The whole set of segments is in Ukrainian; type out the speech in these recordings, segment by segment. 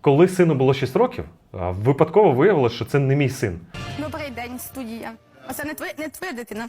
Коли сину було 6 років, випадково виявилося, що це не мій син. Добрий день, студія. Оце не твоя, не твоя дитина.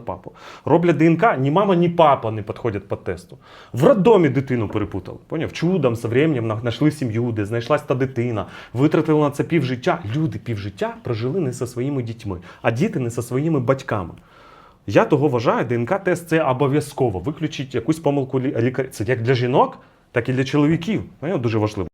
папу. Роблять ДНК, ні мама, ні папа не підходять по тесту. В роддомі дитину перепутали. Поняв? Чудом, з временем знайшли сім'ю, де знайшлась та дитина, витратили на це півжиття. Люди півжиття прожили не зі своїми дітьми, а діти не зі своїми батьками. Я того вважаю, ДНК-тест це обов'язково. Виключить якусь помилку лі- лікаря. Це як для жінок, так і для чоловіків. Ну, Дуже важливо.